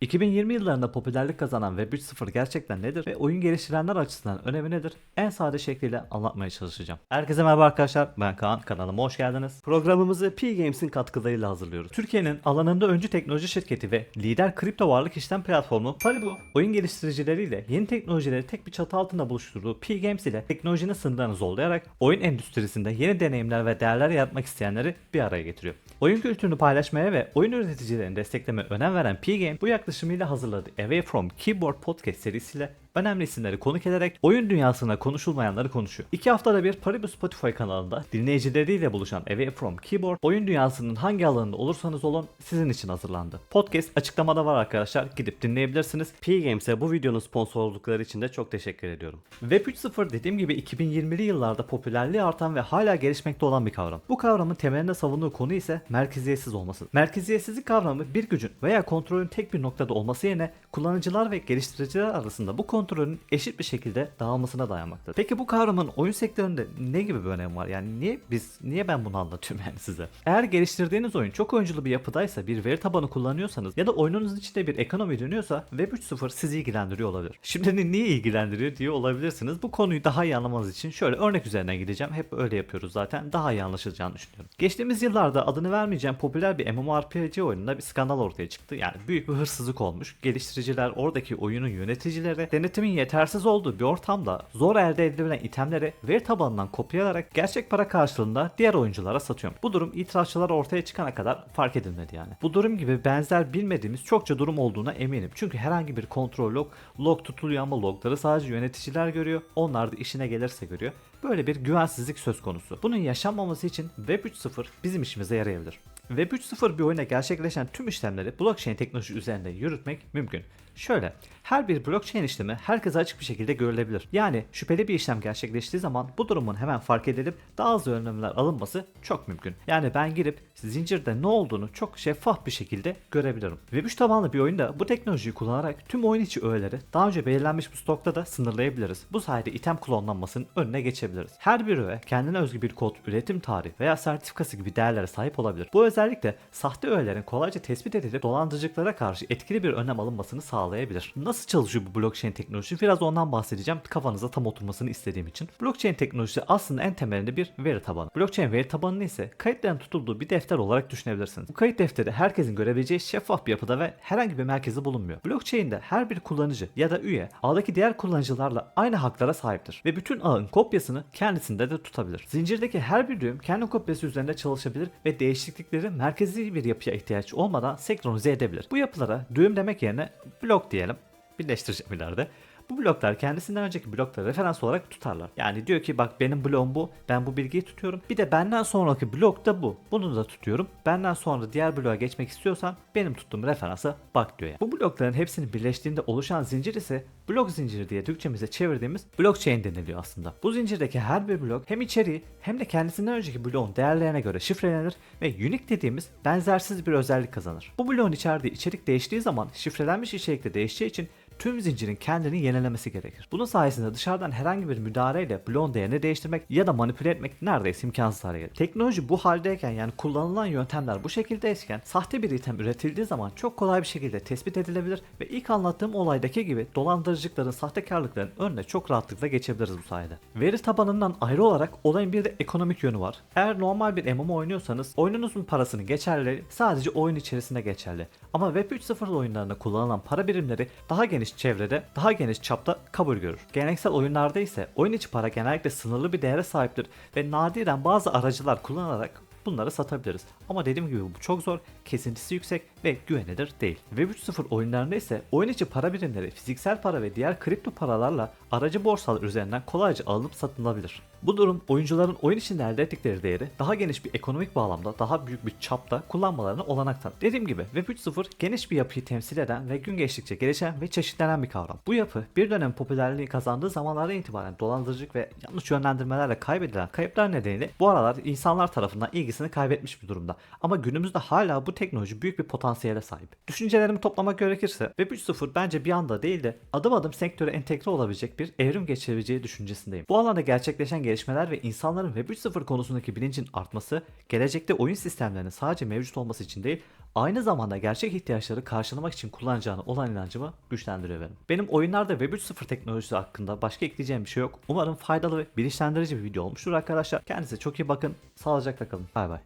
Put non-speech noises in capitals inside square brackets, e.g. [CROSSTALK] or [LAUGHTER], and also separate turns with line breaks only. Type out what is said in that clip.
2020 yıllarında popülerlik kazanan Web 3.0 gerçekten nedir ve oyun geliştirenler açısından önemi nedir? En sade şekliyle anlatmaya çalışacağım. Herkese merhaba arkadaşlar, ben Kaan, kanalıma hoş geldiniz. Programımızı P Games'in katkılarıyla hazırlıyoruz. Türkiye'nin alanında öncü teknoloji şirketi ve lider kripto varlık işlem platformu Paribu, oyun geliştiricileriyle yeni teknolojileri tek bir çatı altında buluşturduğu P Games ile teknolojinin sınırlarını zorlayarak oyun endüstrisinde yeni deneyimler ve değerler yaratmak isteyenleri bir araya getiriyor. Oyun kültürünü paylaşmaya ve oyun üreticilerini desteklemeye önem veren P-Game bu yaklaşımıyla hazırladığı Away From Keyboard podcast serisiyle önemli isimleri konuk ederek oyun dünyasına konuşulmayanları konuşuyor. İki haftada bir Paribu Spotify kanalında dinleyicileriyle buluşan Away From Keyboard oyun dünyasının hangi alanında olursanız olun sizin için hazırlandı. Podcast açıklamada var arkadaşlar gidip dinleyebilirsiniz. P-Games'e bu videonun sponsor oldukları için de çok teşekkür ediyorum. Web 3.0 dediğim gibi 2020'li yıllarda popülerliği artan ve hala gelişmekte olan bir kavram. Bu kavramın temelinde savunduğu konu ise merkeziyetsiz olması. Merkeziyetsizlik kavramı bir gücün veya kontrolün tek bir noktada olması yerine kullanıcılar ve geliştiriciler arasında bu kontrolün eşit bir şekilde dağılmasına dayanmaktadır. Peki bu kavramın oyun sektöründe ne gibi bir önemi var? Yani niye biz niye ben bunu anlatıyorum [LAUGHS] yani size? Eğer geliştirdiğiniz oyun çok oyunculu bir yapıdaysa, bir veri tabanı kullanıyorsanız ya da oyununuzun içinde bir ekonomi dönüyorsa Web 3.0 sizi ilgilendiriyor olabilir. Şimdi niye ilgilendiriyor diye olabilirsiniz. Bu konuyu daha iyi anlamanız için şöyle örnek üzerinden gideceğim. Hep öyle yapıyoruz zaten. Daha iyi anlaşılacağını düşünüyorum. Geçtiğimiz yıllarda adını vermeyeceğim popüler bir MMORPG oyununda bir skandal ortaya çıktı. Yani büyük bir hırsızlık olmuş. Geliştiriciler oradaki oyunun yöneticileri denetimin yetersiz olduğu bir ortamda zor elde edilebilen itemleri veri tabanından kopyalayarak gerçek para karşılığında diğer oyunculara satıyor. Bu durum itirazçılar ortaya çıkana kadar fark edilmedi yani. Bu durum gibi benzer bilmediğimiz çokça durum olduğuna eminim. Çünkü herhangi bir kontrol log, log tutuluyor ama logları sadece yöneticiler görüyor. Onlar da işine gelirse görüyor. Böyle bir güvensizlik söz konusu. Bunun yaşanmaması için Web 3.0 bizim işimize yarayabilir. Web 3.0 bir oyuna gerçekleşen tüm işlemleri blockchain teknoloji üzerinde yürütmek mümkün. Şöyle, her bir blockchain işlemi herkese açık bir şekilde görülebilir. Yani şüpheli bir işlem gerçekleştiği zaman bu durumun hemen fark edilip daha az önlemler alınması çok mümkün. Yani ben girip zincirde ne olduğunu çok şeffaf bir şekilde görebilirim. Web3 tabanlı bir oyunda bu teknolojiyi kullanarak tüm oyun içi öğeleri daha önce belirlenmiş bir stokta da sınırlayabiliriz. Bu sayede item klonlanmasının önüne geçebiliriz. Her bir öğe kendine özgü bir kod, üretim tarihi veya sertifikası gibi değerlere sahip olabilir. Bu özellikle sahte öğelerin kolayca tespit edilip dolandırıcılıklara karşı etkili bir önlem alınmasını sağlayabilir. Nasıl çalışıyor bu blockchain teknolojisi? Biraz ondan bahsedeceğim kafanıza tam oturmasını istediğim için. Blockchain teknolojisi aslında en temelinde bir veri tabanı. Blockchain veri tabanını ise kayıtların tutulduğu bir defter olarak düşünebilirsiniz. Bu kayıt defteri herkesin görebileceği şeffaf bir yapıda ve herhangi bir merkezi bulunmuyor. Blockchain'de her bir kullanıcı ya da üye ağdaki diğer kullanıcılarla aynı haklara sahiptir ve bütün ağın kopyasını kendisinde de tutabilir. Zincirdeki her bir düğüm kendi kopyası üzerinde çalışabilir ve değişiklikleri merkezi bir yapıya ihtiyaç olmadan senkronize edebilir. Bu yapılara düğüm demek yerine blok diyelim birleştireceğim ileride. Bu bloklar kendisinden önceki blokları referans olarak tutarlar. Yani diyor ki bak benim bloğum bu, ben bu bilgiyi tutuyorum. Bir de benden sonraki blok da bu. Bunu da tutuyorum. Benden sonra diğer bloğa geçmek istiyorsan benim tuttuğum referansa bak diyor yani. Bu blokların hepsinin birleştiğinde oluşan zincir ise blok zinciri diye Türkçemize çevirdiğimiz blockchain deniliyor aslında. Bu zincirdeki her bir blok hem içeriği hem de kendisinden önceki bloğun değerlerine göre şifrelenir ve unique dediğimiz benzersiz bir özellik kazanır. Bu bloğun içerdiği içerik değiştiği zaman şifrelenmiş içerikte değişeceği için tüm zincirin kendini yenilemesi gerekir. Bunun sayesinde dışarıdan herhangi bir müdahaleyle bloğun değerini değiştirmek ya da manipüle etmek neredeyse imkansız hale gelir. Teknoloji bu haldeyken yani kullanılan yöntemler bu şekildeyken sahte bir item üretildiği zaman çok kolay bir şekilde tespit edilebilir ve ilk anlattığım olaydaki gibi dolandırıcılıkların, sahtekarlıkların önüne çok rahatlıkla geçebiliriz bu sayede. Veri tabanından ayrı olarak olayın bir de ekonomik yönü var. Eğer normal bir MMO oynuyorsanız oyununuzun parasını geçerli sadece oyun içerisinde geçerli. Ama Web 3.0 oyunlarında kullanılan para birimleri daha geniş çevrede, daha geniş çapta kabul görür. Geleneksel oyunlarda ise oyun içi para genellikle sınırlı bir değere sahiptir ve nadiren bazı aracılar kullanarak bunları satabiliriz. Ama dediğim gibi bu çok zor, kesintisi yüksek ve güvenilir değil. Web 3.0 oyunlarında ise oyun içi para birimleri fiziksel para ve diğer kripto paralarla aracı borsalar üzerinden kolayca alınıp satılabilir. Bu durum oyuncuların oyun içinde elde ettikleri değeri daha geniş bir ekonomik bağlamda daha büyük bir çapta kullanmalarına olanak tanır. Dediğim gibi Web 3.0 geniş bir yapıyı temsil eden ve gün geçtikçe gelişen ve çeşitlenen bir kavram. Bu yapı bir dönem popülerliği kazandığı zamanlardan itibaren dolandırıcılık ve yanlış yönlendirmelerle kaybedilen kayıplar nedeniyle bu aralar insanlar tarafından ilgisini kaybetmiş bir durumda. Ama günümüzde hala bu teknoloji büyük bir potansiyele sahip. Düşüncelerimi toplamak gerekirse Web 3.0 bence bir anda değil de adım adım sektöre entegre olabilecek bir evrim geçirebileceği düşüncesindeyim. Bu alanda gerçekleşen gelişmeler ve insanların Web 3.0 konusundaki bilincin artması, gelecekte oyun sistemlerinin sadece mevcut olması için değil, aynı zamanda gerçek ihtiyaçları karşılamak için kullanacağını olan inancımı güçlendiriyor benim. Benim oyunlarda Web 3.0 teknolojisi hakkında başka ekleyeceğim bir şey yok. Umarım faydalı ve bilinçlendirici bir video olmuştur arkadaşlar. Kendinize çok iyi bakın. Sağlıcakla kalın. Bay bay.